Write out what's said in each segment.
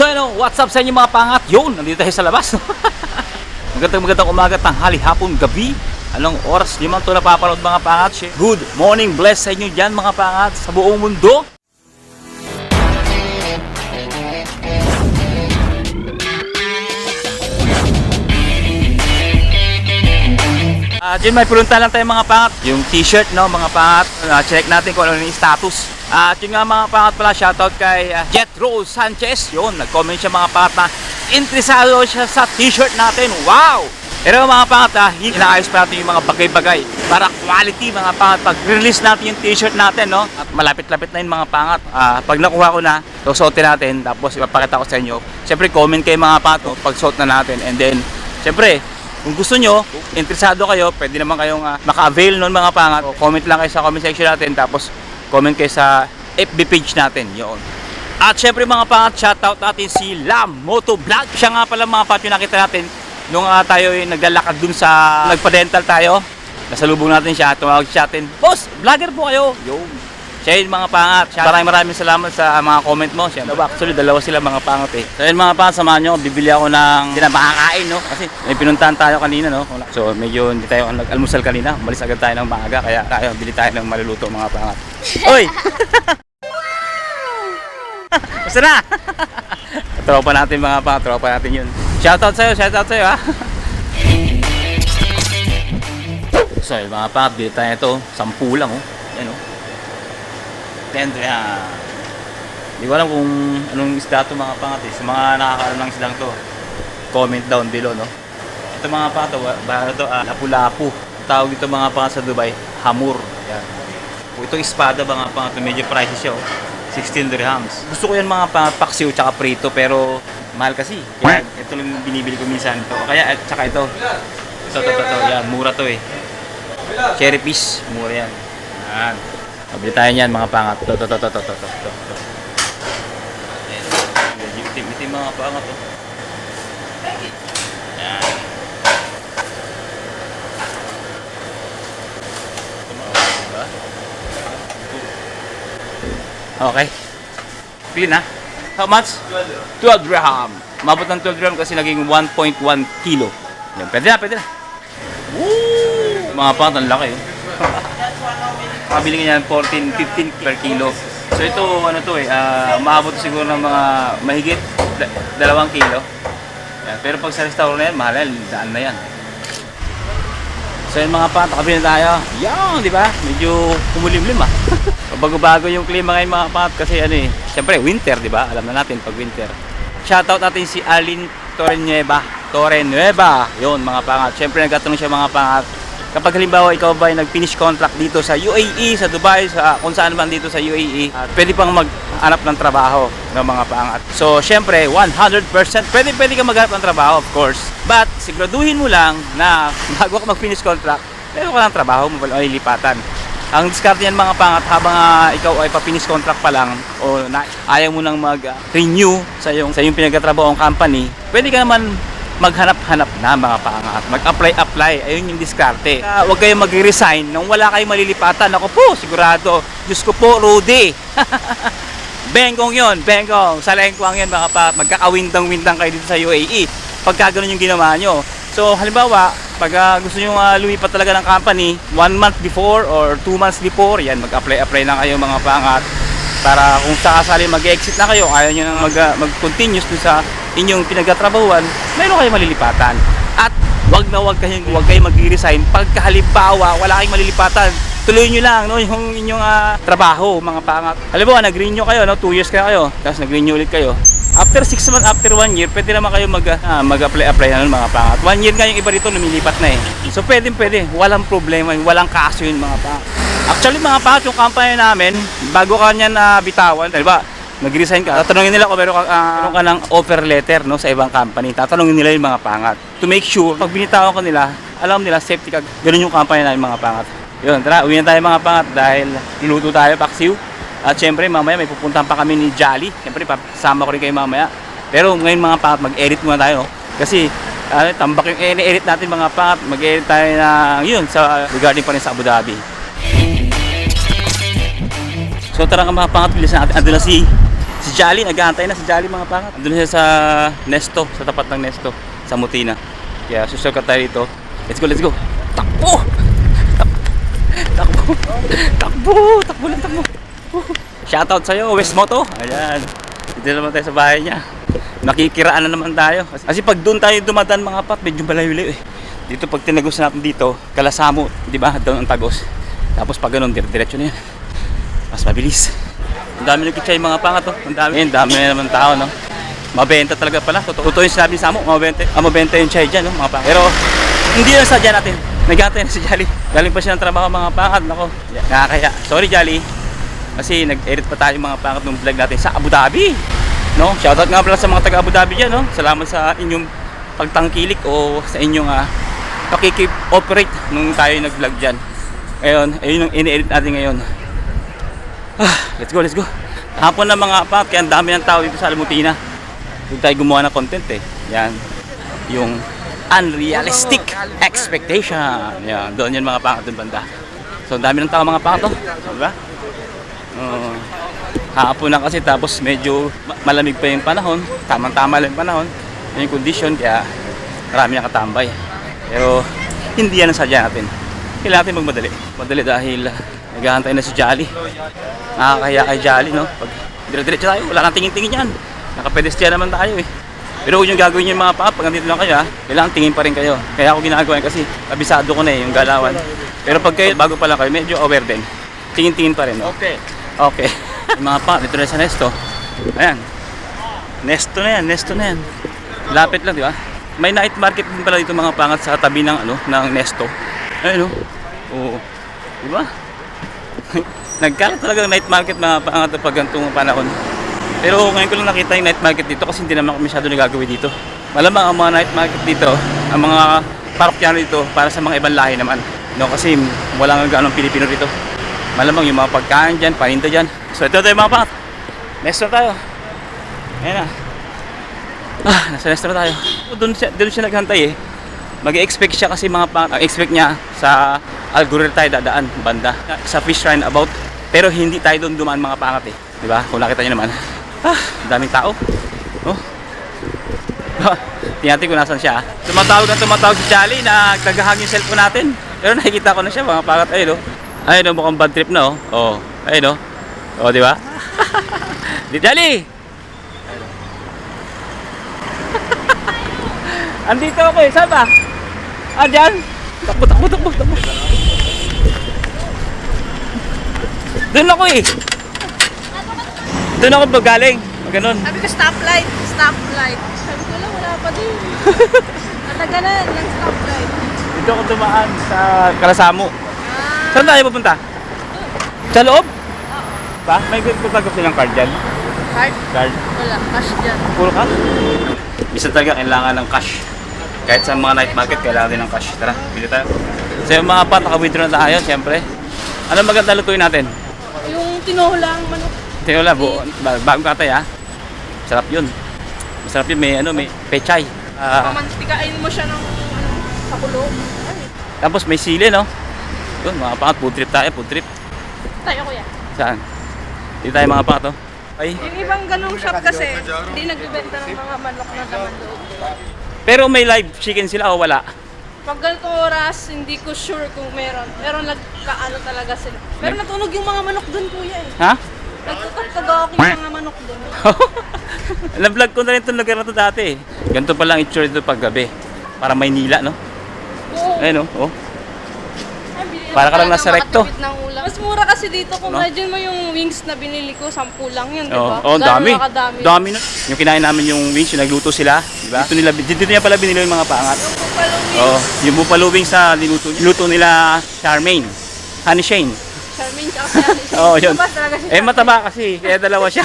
So ano, what's up sa inyo mga pangat? Yun, nandito tayo sa labas. magandang magandang umaga, tanghali, hapon, gabi. Anong oras di man ito napapanood mga pangat? Good morning, bless sa inyo dyan mga pangat sa buong mundo. At yun, may pulunta lang tayo mga pangat. Yung t-shirt, no, mga pangat. Uh, check natin kung ano yung status. At yun nga mga pangat pala, shoutout kay uh, Jet Rose Sanchez. Yun, nag-comment siya mga pangat na interesado siya sa t-shirt natin. Wow! Pero mga pangat, ah, inaayos pa natin yung mga bagay-bagay para quality mga pangat. Pag-release natin yung t-shirt natin, no? At malapit-lapit na yun mga pangat. Ah, pag nakuha ko na, susuotin natin. Tapos ipapakita ko sa inyo. Siyempre, comment kayo mga pangat no, pag suot na natin. And then, siyempre, kung gusto nyo, interesado kayo, pwede naman kayong uh, maka-avail nun mga pangat. O, comment lang kayo sa comment section natin, tapos comment kayo sa FB page natin. Yun. At syempre mga pangat, shoutout natin si Lam Moto Vlog. Siya nga pala mga yung nakita natin nung uh, tayo yung naglalakad dun sa nagpa-dental tayo. Nasalubong natin siya, tumawag siya atin, Boss, vlogger po kayo. Yun. Siya yun mga pangat. Maraming maraming salamat sa uh, mga comment mo. Siyempre, actually, dalawa sila mga pangat eh. So yun mga pangat, samahan nyo. Bibili ako ng hindi na makakain, no? Kasi may pinuntahan tayo kanina, no? So medyo hindi tayo nag-almusal kanina. Malis agad tayo ng maaga. Kaya tayo, bili tayo ng maluluto mga pangat. Oy! Basta na! tropa natin mga pangat, tropa natin yun. Shoutout sa'yo, shoutout sa'yo ha! So yun, mga pangat, bili tayo ito. Sampu lang, oh. Yan, oh. Tendo yan. Hindi ko alam kung anong isda ito mga pangat eh. Sa mga nakakaalam ng isdang to, comment down below, no? Ito mga pangat, oh, ba ito, ah, lapu-lapu. Tawag ito mga pangat sa Dubai, hamur. Yan. Oh, Ito espada mga pangat, medyo pricey siya, oh. 16 dirhams. Gusto ko yan mga paksiw tsaka prito, pero mahal kasi. Kaya ito lang binibili ko minsan. Ito. Kaya, at tsaka ito. Ito, ito, ito, ito. Yan, mura to eh. Cherry fish, mura yan. Yan. Mabili tayo niyan mga pangat. Ito, ito, ito, ito, ito, ito, ito. Ayan. Medyo itim-itim mga pangat. Oh. Okay. Pili na. How much? 12 dirham. Mabot ng 12 dirham kasi naging 1.1 kilo. Yan, pwede na, pwede na. Woo! Mga pangat, ang laki. Oh. Makabili ka niyan 14, 15 per kilo. So ito, ano to eh, ah, maabot siguro ng mga mahigit da- dalawang kilo. Yan. Pero pag sa restaurant na yan, mahal yan, daan na yan. So yun mga pat, nakabili na tayo. Yan, di ba? Medyo kumulimlim ah. Bago-bago yung klima ngayon mga pat kasi ano eh, syempre winter, di ba? Alam na natin pag winter. Shoutout natin si Alin Torrenueva. Torrenueva. Yun mga pangat. Syempre nagtatanong siya mga pangat. Kapag halimbawa ikaw ba ay nag-finish contract dito sa UAE, sa Dubai, sa kung saan man dito sa UAE, at pwede pang maghanap ng trabaho ng mga pangat. So, syempre, 100% pwede pwede ka maghanap ng trabaho, of course. But, siguraduhin mo lang na bago ka mag-finish contract, meron ka ng trabaho, may lipatan. Ang discard niyan mga pangat habang ah, ikaw ay pa-finish contract pa lang o na, ayaw mo nang mag-renew sa yung sa yung pinagtatrabaho company, pwede ka naman maghanap-hanap na mga pangat. Mag-apply-apply. Ayun yung diskarte. Uh, huwag kayong mag-resign nang wala kayong malilipatan. Ako po, sigurado. Diyos ko po, Rudy. Bengkong yon, Bengkong. Sa lengkwang yan mga pa. Magkakawindang-windang kayo dito sa UAE. Pagka ganun yung ginawa nyo. So, halimbawa, pag ah, gusto nyo uh, lumipat talaga ng company, one month before or two months before, yan, mag-apply-apply na kayo mga pangat para kung sakasali mag-exit na kayo, ayaw nyo nang mag, uh, mag-continuous dun sa inyong pinagtatrabahuan, mayroon kayong malilipatan. At wag na wag kayong wag kayong mag-resign pagka halimbawa wala kayong malilipatan. Tuloy nyo lang no yung inyong ah, trabaho, mga pangat. Halimbawa nag-renew kayo no, 2 years ka kayo, tapos nag-renew ulit kayo. After 6 months, after 1 year, pwede naman kayo mag, ah, mag-apply-apply na nun, mga pangat. 1 year nga yung iba dito, lumilipat na eh. So pwede, pwede. Walang problema, walang kaso yun mga pangat. Actually mga pangat, yung company namin, bago ka niyan na bitawan, di ba? Nag-resign ka, tatanungin nila kung meron ka, ah, meron ka ng offer letter no, sa ibang company. Tatanungin nila yung mga pangat. To make sure, pag binitawan ka nila, alam nila safety ka. Ganun yung company namin mga pangat. Yun, tara, uwi na tayo mga pangat dahil niluto tayo, paksiw. At syempre, mamaya may pupuntahan pa kami ni Jolly. Syempre, pasama ko rin kayo mamaya. Pero ngayon mga pangat, mag-edit muna tayo. No? Kasi, ano, tambak yung edit natin mga pangat. Mag-edit tayo na, yun, sa, regarding pa rin sa Abu Dhabi. So tara nga mga pangat, bilis natin. Ando na si Si Jolly, naghahantay na si Jolly mga pangat. Andun siya sa Nesto, sa tapat ng Nesto, sa Mutina. Kaya susurkat tayo dito. Let's go, let's go. Takbo! Tak- Takbo! Takbo! Takbo lang, takbo! Shoutout sa'yo, West Moto. Ayan. Dito naman tayo sa bahay niya. Nakikiraan na naman tayo. Kasi pag doon tayo dumadaan mga pat, medyo malayo-layo eh. Dito pag tinagos natin dito, Kalasamo, di ba? Doon ang tagos. Tapos pag ganun, dire- diretso na yan. Mas mabilis. Ang dami nagkichay mga pangat to. Ang dami. Ang dami na naman tao, no? Mabenta talaga pala. Totoo, totoo yung sinabi ni Samo. Mabenta. Ah, mabenta yung chai dyan, no? Mga pangat. Pero, hindi na sadya natin. Naghatay na si Jolly. Galing pa siya ng trabaho mga pangat. Nako, nakakaya. Sorry Jolly. Kasi nag-edit pa tayo mga pangat ng vlog natin sa Abu Dhabi. No? Shoutout nga pala sa mga taga Abu Dhabi dyan, no? Salamat sa inyong pagtangkilik o sa inyong ah, pakikip-operate nung tayo nag-vlog dyan. Ngayon, ayun yung ini-edit natin ngayon. Ah, let's go, let's go. Hapon na mga apat, kaya ang dami ng tao dito sa Almutina. Doon tayo gumawa ng content eh. Yan. Yung unrealistic expectation. Yan, doon yan mga pangat doon banda. So, ang dami ng tao mga pangat to. Diba? Oo. hapon na kasi tapos medyo ma- malamig pa yung panahon. Tamang-tama lang yung panahon. Yan yung condition, kaya marami nakatambay. Pero, hindi yan ang sadya natin. Kailangan natin magmadali. Madali dahil ah, naghahantay na si Jolly. Nakakahiya kay Jolly, no? Pag dire-diretso tayo, wala nang tingin-tingin yan. Nakapedestrian naman tayo eh. Pero kung yung gagawin yung mga paa, pag nandito lang kayo ha, kailangan tingin pa rin kayo. Kaya ako ginagawa yun kasi kabisado ko na eh, yung galawan. Pero pag kayo, bago pa lang kayo, medyo aware din. Tingin-tingin pa rin. No? Okay. Okay. yung mga pa, dito na sa Nesto. Ayan. Nesto na yan, Nesto na yan. Lapit lang, di ba? May night market din pala dito mga pangat sa tabi ng ano, ng Nesto. Ayun oh. Oo. Di ba? Nagkalat talaga night market mga pangat pag ganitong panahon. Pero ngayon ko lang nakita yung night market dito kasi hindi naman ako masyado nagagawin dito. Malamang ang mga night market dito, ang mga parokyano dito para sa mga ibang lahi naman. No, kasi wala nga ganong Pilipino dito. Malamang yung mga pagkain dyan, paninda dyan. So ito tayo mga pangat. Next na tayo. Ayan na. Ah, nasa next na tayo. Doon siya, doon siya naghantay eh. Mag-expect siya kasi mga pangat. Ang expect niya sa algorithm tayo dadaan, banda. Sa fish shrine about. Pero hindi tayo doon dumaan mga pangat eh. Di ba? Kung nakita niyo naman. Ah, daming tao. Oh. Tingnan ko nasan siya. ah. Tumatawag na tumatawag si Charlie na nagkagahang yung cellphone natin. Pero nakikita ko na siya mga pangat. Ayun oh. Ayun oh, mukhang bad trip na oh. Oh, ayun oh. Oh, di ba? Di Charlie! Andito ako eh. Saan ba? Ah, dyan? Takbo, takbo, takbo, takbo. Doon ako eh. Doon ako pag galing. Ganun. Sabi ko stoplight, stoplight. Sabi ko lang, wala pa din. Natagalan ng stoplight. Dito ako dumaan sa Kalasamo. Ah, Saan tayo pupunta? Sa loob? Ba? May tutagap silang card dyan? card? Card? Wala, cash dyan. Puro cash? Bisa talaga kailangan ng cash. Kahit sa mga night market, kailangan din ng cash. Tara, bili tayo. So yung mga pat, naka-withdraw na tayo, siyempre. Ano maganda lutuin natin? Yung tinuhulang manok. Wala, bu- ba- bagong katay ha. Sarap yun. Masarap yun, may ano, may pechay. Ah, Pamantikain mo siya ng ano, sa kulo. Ay, tapos may sili, no? Yun, mga pangat, food trip tayo, food trip. tayo kuya. Saan? Dito tayo mga pangat, oh. Ay. Yung ibang ganong shop kasi, hindi nagbibenta ng mga manok na laman loob. Pero may live chicken sila o wala? Pag ganitong oras, hindi ko sure kung meron. Pero nagkaano talaga sila. Pero natunog yung mga manok dun kuya eh. Ha? Nagkakagawak yung mga manok dun. Na-vlog ko na rin itong lugar na to dati. eh. Ganito pa lang itsura dito pag gabi. Para Maynila, no? Oo. Ayun, oh. oh. Para ka lang nasa recto. Mas mura kasi dito kung No? imagine mo yung wings na binili ko, 10 lang yun, di Oh, ba? oh, Gano'n dami. nakadami. Dami na. Yung kinain namin yung wings, yung nagluto sila, di ba? Dito nila dito niya pala binili yung mga pangat. Yung buffalo wings, Oh, yung buffalo wings sa niluto niya. Luto nila Charmaine. Honey Shane. Charmaine tsaka si Alice. Oo, yun. Mataba talaga si Eh, mataba kasi. Kaya dalawa siya.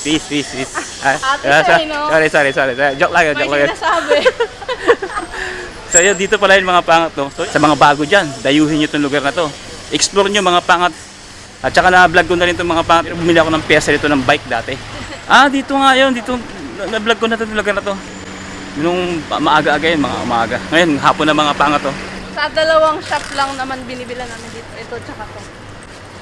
peace, peace, peace. Ah, Ate eh, no? Sorry, sorry, sorry. sorry. Joke lang yun, May joke lang yun. sinasabi. So yun, dito pala yung mga pangat no? So, sa mga bago dyan, dayuhin nyo itong lugar na to. Explore nyo mga pangat. At saka na-vlog ko na rin itong mga pangat. Bumili ako ng pyesa dito ng bike dati. Ah, dito nga yun. Dito, na- na-vlog ko na itong lugar na to. Nung maaga-aga yun, mga umaga. Ngayon, hapon na mga pangat to. Sa dalawang shop lang naman binibila namin dito. Ito tsaka to.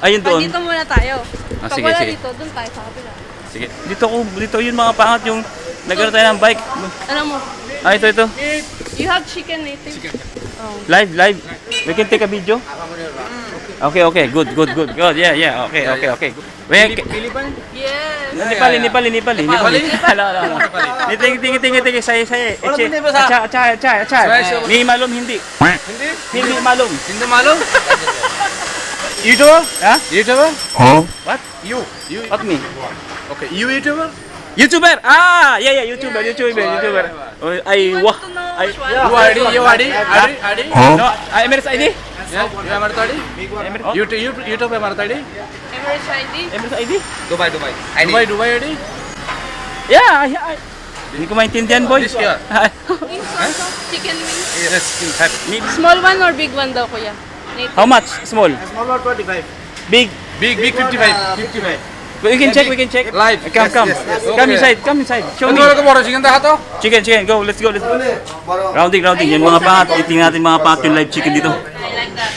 Ayun Pag doon. dito muna tayo. Ah, Pag sige, wala sige. dito, dun tayo sa kabila. Sige. Dito ko, dito yun mga pangat yung nagano tayo ng bike. Ano mo? Ah, ito, ito. You have chicken native? Oh. Live, live. We can take a video. Okay, okay. Good, good, good. Good. Yeah, yeah. Okay, okay, okay. Wait, Yes. Nepal, Nepal, Nepal, Nepal. Hala, hala, hala. Tingi, tingi, tingi, tingi, saya, saya. Eche, acha, acha, acha, acha. Ni malum hindi. Hindi? Hindi malum. Hindi malum? YouTuber? Ha? YouTuber? What? You. You. What me? Okay. You YouTuber? YouTuber! Ah! Yeah, yeah, YouTuber, YouTuber, YouTuber. Oh, I, You wa, want to I, which one? You ID? You ID? ID? ID? no, I, Emirates ID? Yeah. You Emirates ID? Emirates, YouTube YouTube YouTube Emirates ID? Emirates ID? Emirates ID? Dubai, Dubai. Dubai Dubai ID? Yeah, yeah. I- Hindi ko maintindihan, boy. This here. Wings also? Chicken wings? Yes. Have. Small one or big one daw, kuya? How much? Small? Small one 25. Big? Big big 55. 55. We can check, we can check. Live. Come, Yes, come. yes, yes. Come Okay. inside, come inside. Show me. Ano ko boro chicken ta hato? Chicken, chicken, go. Let's go, let's go. Rounding, rounding. Yan mga pangat. Titingnan natin mga pangat yung live chicken dito. I like that.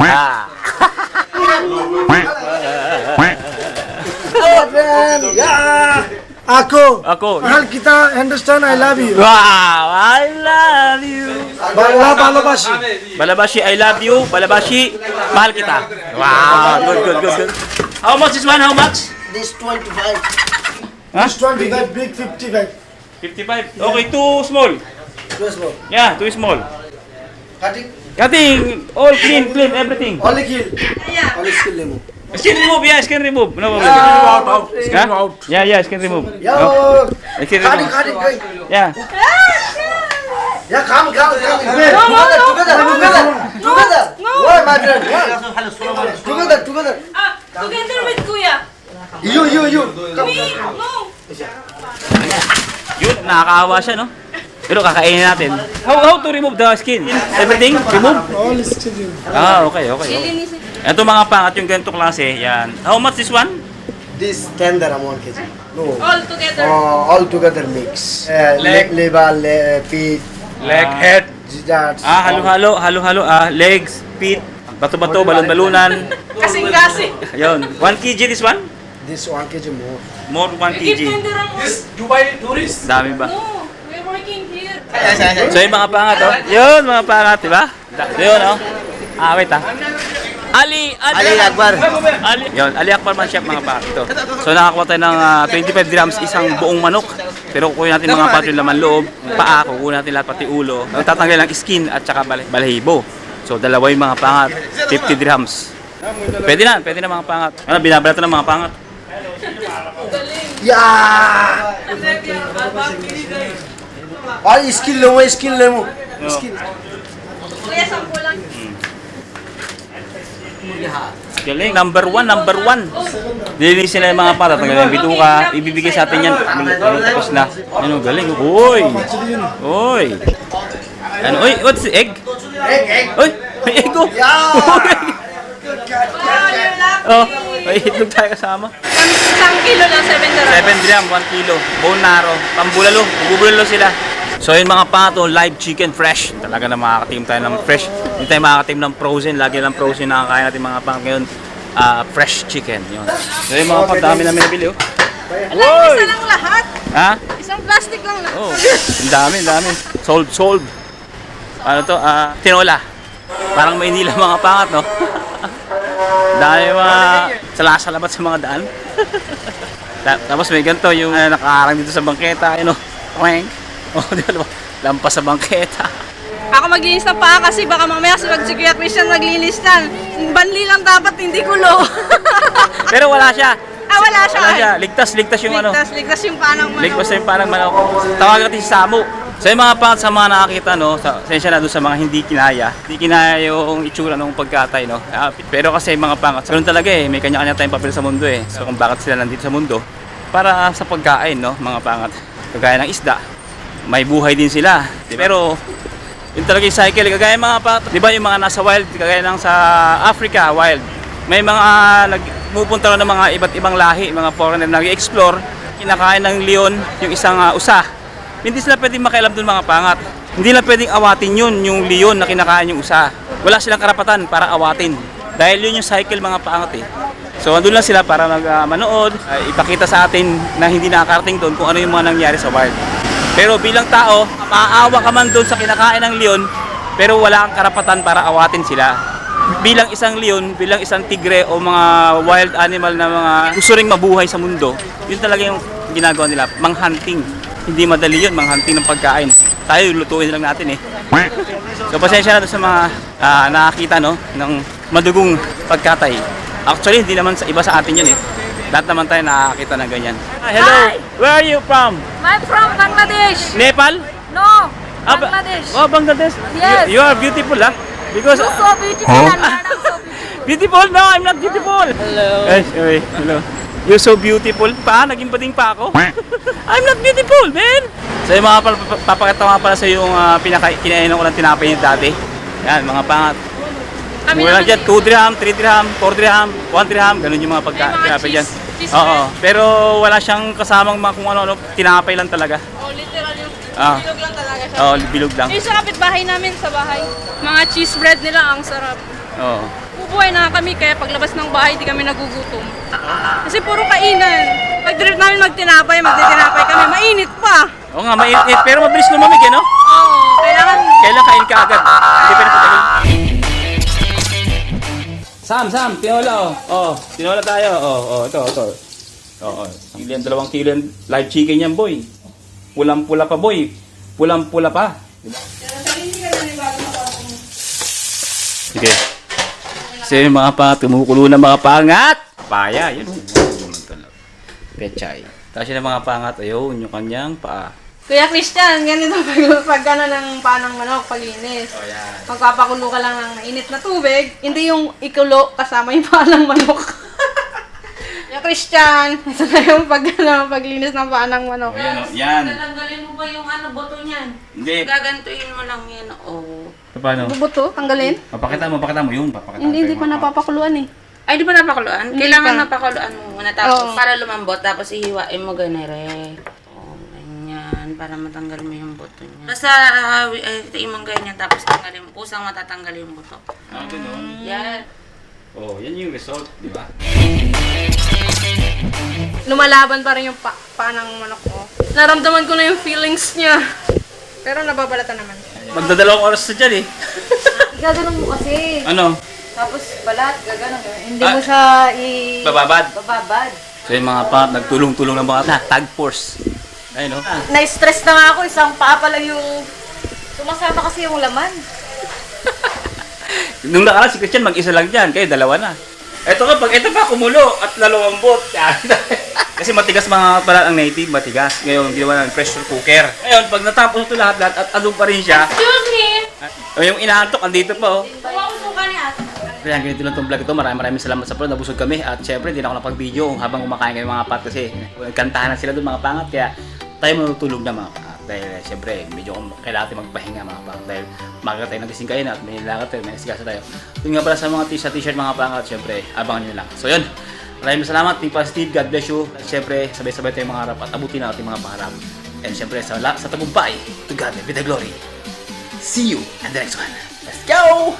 Ah. Yeah. Ako. Ako. Mahal kita, understand, I love you. Wow, I love you. Bala, balabashi. Balabashi, I love you. Balabashi, mahal kita. Wow, good, good, good, good. How much is one? How much? This 25. Huh? This 25, big 55. 55? Okay, too small. Too small. Yeah, too small. Cutting? Cutting, all clean, clean, everything. Only kill. Yeah. Only skill lemo. Skin remove, yeah, skin remove. No problem. Yeah, out, out. Skin out. Yeah, yeah, skin remove. Yeah. Okay. Skin remove. Yeah. Ah! Yeah, come, come, come. No, no, no. Together, together, together. No. Why, my friend? Yeah. Together, together. Ah, together with kuya. You, you, you. Come. Me, no. Yun, nakakaawa siya, no? Pero kakainin natin. How how to remove the skin? Everything? Remove? All still. Ah, okay, okay. okay. Ito mga pangat yung ganito klase, yan. How much this one? This 10 dirham 1 kg. No. All together. Uh, all together mix. Uh, Leg. leg, liver, le, feet, Leg Ah. head. that. Ah, halo-halo, halo-halo, ah, legs, feet, bato-bato, balon-balunan. Kasing-kasi. Ayun. 1 kg this one? This 1 kg more. More 1 Give kg. 20 dirham more. Dubai tourist. Dami ba? No, we're working here. So yung mga pangat, oh. Yun, mga pangat, di ba? Yun, oh. Ah, wait, ah. Ali, Ali, Ali Akbar. Ali, yun, Ali Akbar man chef mga pangat ito. So nakakuha tayo ng ah, 25 grams isang buong manok. Pero kukunin natin mga pato yung laman loob, paa, kukunin natin lahat pati ulo. Ang tatanggal ng skin at saka bal- balahibo. So dalawa yung mga pangat, 50 dirhams. Pwede na, pwede na mga pangat. Ano, binabalatan ng mga pangat. Yeah. All skill lemo, skill lemo. Skill. Kuya, lang. Galing. Number one, number one. Lilinisin na yung mga pata. Tanggalin yung bituka. Ibibigay sa atin yan. Ano, Tapos na. Ano, galing. Uy! Uy! Ano, uy, what's the egg? Egg, egg. Uy! May egg oh! You're lucky. Oh, may itlog tayo kasama. Isang kilo lang, 7 dirham. 7 gram, 1 kilo. Bone marrow. Pambulalo. Bubulalo sila. So yun mga pato, live chicken fresh. Talaga na makakatim tayo ng fresh. Hindi tayo makakatim ng frozen. Lagi lang frozen nakakain natin mga pang ngayon. ah, fresh chicken. Yun. So yun mga pato, dami namin nabili oh. Alam, isa lang lahat. Ha? Isang plastic lang lahat. Oh, ang dami, ang dami. Sold, sold. Ano to? Ah, tinola. Parang Maynila mga pangat, no? dami mga salasalabat sa mga daan. Ta- Tapos may ganito yung uh, nakaharang dito sa bangketa, you know. Weng. Oh, di ba? Lampas sa bangketa. Ako maglinis ng paa kasi baka mamaya Kuya Christian maglinis nan. Banli lang dapat, hindi kulo. Pero wala siya. ah, wala siya. Wala siya. Ligtas, ligtas yung ano. ligtas, ligtas yung paa ng manok. Ligtas yung parang manok. Tawag natin si Samu. So yung mga pangat sa mga nakakita, no, sa, sensya na doon sa mga hindi kinaya. Hindi kinaya yung itsura ng pagkatay, no. Ah, pero kasi yung mga pangat, ganun talaga eh, may kanya-kanya tayong papel sa mundo eh. So kung bakit sila nandito sa mundo, para sa pagkain, no, mga pangat. Kagaya ng isda, may buhay din sila. Pero yun talaga yung cycle, kagaya mga pangat, di ba yung mga nasa wild, kagaya ng sa Africa, wild. May mga nagpupunta rin ng mga iba't ibang lahi, mga foreigner nag-explore, kinakain ng leon yung isang ah, usa. Hindi sila pwedeng makialam doon mga pangat. Hindi lang pwedeng awatin yun, yung leon na kinakain yung usa. Wala silang karapatan para awatin. Dahil yun yung cycle mga paangat eh. So andun lang sila para mag, ah, manood, ah, ipakita sa atin na hindi nakakarating doon kung ano yung mga nangyari sa wild. Pero bilang tao, maaawa ka man doon sa kinakain ng leon, pero wala kang karapatan para awatin sila. Bilang isang leon, bilang isang tigre o mga wild animal na mga gusto ring mabuhay sa mundo, yun talaga yung ginagawa nila, manghunting. Hindi madali yun, manghunting ng pagkain. Tayo, lutuin lang natin eh. So pasensya na sa mga ah, nakakita no, ng madugong pagkatay. Actually, hindi naman sa iba sa atin yun. Lahat naman tayo nakakita ng ganyan. Ah, hello, Hi! where are you from? I'm from Bangladesh. Nepal? No, Ah, ba- Bangladesh. Oh, Bangladesh. Yes. You, you are beautiful, ah. Because You're so beautiful and man, I'm so beautiful. beautiful? No, I'm not beautiful. Hello. Eh, sorry. Hello. You're so beautiful. Pa, naging bading pa ako. I'm not beautiful, man. So yung mga papakita nga pala sa yung uh, pinaka kinainan ko ng tinapay niyo dati. Yan, mga pangat. Kami naman dyan, 2 dirham, 3 dirham, 4 dirham, 1 dirham, ganun yung mga pagka May mga tinapay cheese- dyan. Cheese Oo, bread. pero wala siyang kasamang mga kung ano-ano, tinapay lang talaga. Oh, literal yung Ah. bilog lang talaga siya. Oo, bilog lang. Yung sa kapitbahay namin sa bahay, mga cheese bread nila ang sarap. Oo. Bubuhay na kami kaya paglabas ng bahay di kami nagugutom. Kasi puro kainan. Pag trip namin magtinapay, magtitinapay kami, mainit pa. Oo nga, mainit, pero mabilis lumamig eh, no? Oo, kailangan Kailan kain ka agad? Hindi pa napatagal. Sam, Sam, tinola oh. Oh, tinola tayo. Oh, oh, ito, ito. Oo, oh, kilo yan, dalawang kilo yan. Live chicken yan, boy. Pulang-pula pa, boy. Pulang-pula pa. Diba? Sige. Kasi yung mga pa, tumukulo na mga pangat. Paya, talaga. Pechay. Tapos yun ang mga pangat, ayun, yung kanyang paa. Kuya Christian, ganito pag, pag ano ng panang manok, paglinis. Oh, yan. Magpapakulo ka lang ng mainit na tubig, hindi yung ikulo kasama yung panang manok. Kuya Christian, ito na yung pag, ano, paglinis ng panang manok. Oh, yan, oh, yan. Tatanggalin mo ba yung ano, boto niyan? Hindi. Gagantuin mo lang yan, oh. Paano? Bubuto, tanggalin? Papakita mo, papakita mo yun. Papakita Hindi, hindi pa napapakuluan eh. Ay, di ba napakuluan? Hindi Kailangan pa. napakuluan mo muna tapos Oo. para lumambot tapos ihiwain mo ganere. Para matanggal mo yung buto niya. Basta uh, uh, itiin mo ganyan tapos tanggalin mo. Kusang matatanggal yung buto. Ah, ganun. Yan. Oh, yan yung result, di ba? Lumalaban pa rin yung pa panang manok ko. Naramdaman ko na yung feelings niya. Pero nababalata naman. Magdadalawang oras sa dyan eh. Gaganon mo kasi. Ano? Tapos balat, gaganon. Hindi Ah. mo siya i... Bababad. Bababad. So yung mga pa, nagtulong-tulong ng mga na, tag force. Ayun, no? Na-stress na nga ako, isang paa pala yung... Sumasama kasi yung laman. Nung nakaraan si Christian, mag-isa lang dyan. Kayo, dalawa na. Eto ka, pag ito pa kumulo at lalawambot. Kasi matigas mga pala ang native, matigas. Ngayon, ginawa ng pressure cooker. Ngayon, pag natapos ito lahat-lahat at andun pa rin siya, Excuse me! o yung inaantok, andito pa oh. Huwag ko suka niya. Kaya ganito lang itong vlog ito. Maraming maraming salamat sa panood. Nabusog kami. At syempre, hindi na ako napag-video habang kumakain kami mga pat kasi kantahan na sila doon mga pangat. Kaya tayo matutulog na mga pangat. Dahil eh, syempre, medyo kailangan natin magpahinga mga pangat. Dahil maga tayo nagising kayo na at may nilakad tayo, may nasigasa tayo. Yun nga pala sa mga t-shirt, t-shirt mga pangat. Syempre, abangan nyo lang. So yun. Maraming salamat. Team Positive. God bless you. At syempre, sabay-sabay tayong mga harap at abutin ang ating mga pangarap. And syempre, sa, la- sa tagumpay, to God be the glory. See you in the next one. Let's go!